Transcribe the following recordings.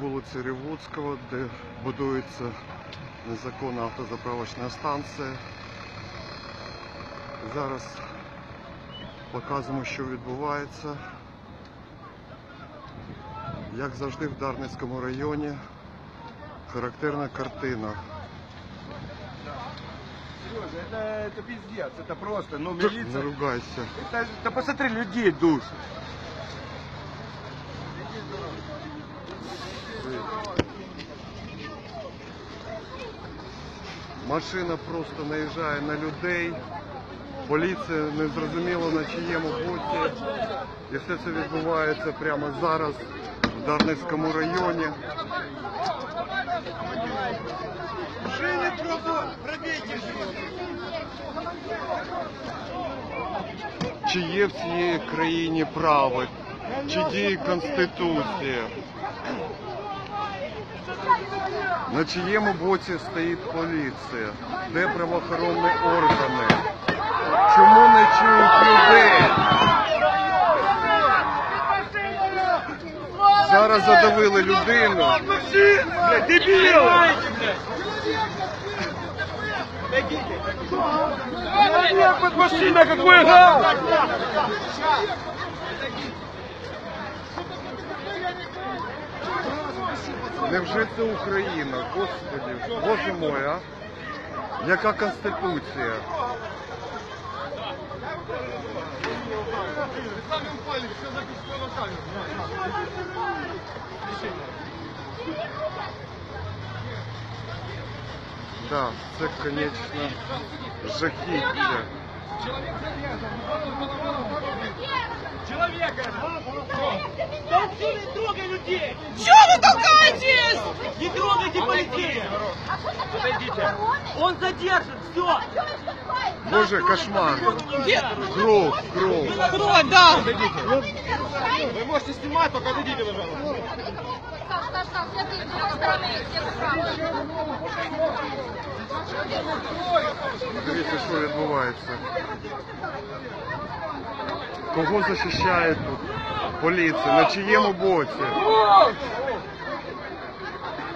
вулиці Рівуцького, де будується незаконна автозаправочна станція. Зараз показуємо, що відбувається. Як завжди в Дарницькому районі характерна картина. Сережа, это, это пиздец, это просто, ну Не милиция, ругайся. это, да посмотри, людей душат. Машина просто наїжджає на людей. Поліція не зрозуміло на чиєму боці. І все це відбувається прямо зараз в Дарницькому районі. Чи є в цій країні право, чи діє Конституція? На чиєму боці стоїть поліція? Де правоохоронні органи? Чому не чують людей? Зараз задавили людину. Человек под какой гал! Невже це Україна? Господи, Боже мой, а? Яка конституція? Да, це, конечно, жахіття. Чего вы толкаетесь? Не трогайте полицея! Подойдите. Он задержан, все! Боже, кошмар. Кров, кров. Кровь, да. Вы можете снимать, только отойдите, пожалуйста. Саш, Саш, Саш, я с другой стороны, где вы Дивіться, що відбувається. Кого захищає тут Поліція? На чиєму боці?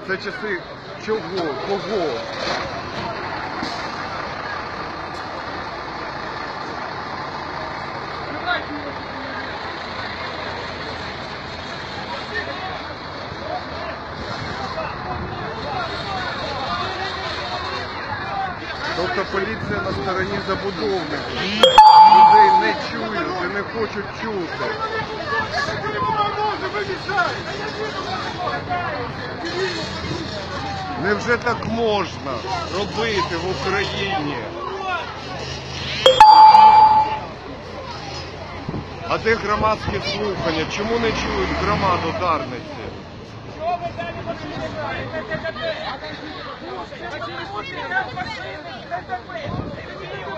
Це часи чого? Кого? Тобто поліція на стороні забудовників. Не чують не хочуть чути. Невже так можна робити в Україні? А де громадські слухання? Чому не чують громаду Дарниці?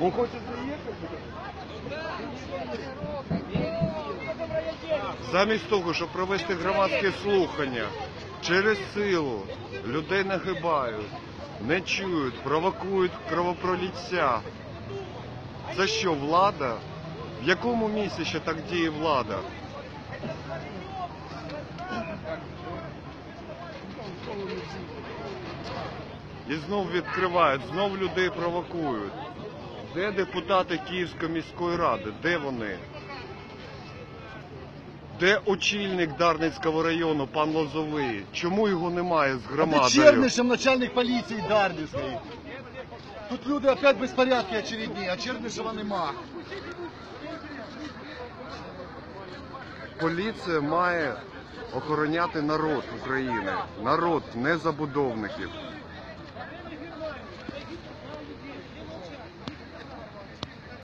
Он хоче заїхати? Замість того, щоб провести громадське слухання через силу, людей нагибають, не чують, провокують кровопроліття. Це що, влада? В якому місці ще так діє влада? І знов відкривають, знов людей провокують. Де депутати Київської міської ради? Де вони? Де очільник Дарницького району, пан Лозовий? Чому його немає з А де громадою? Чернишев, начальник поліції Дарницької. Тут люди опять безпорядки очередні, а Чернишева нема. Поліція має охороняти народ України. Народ, не забудовників.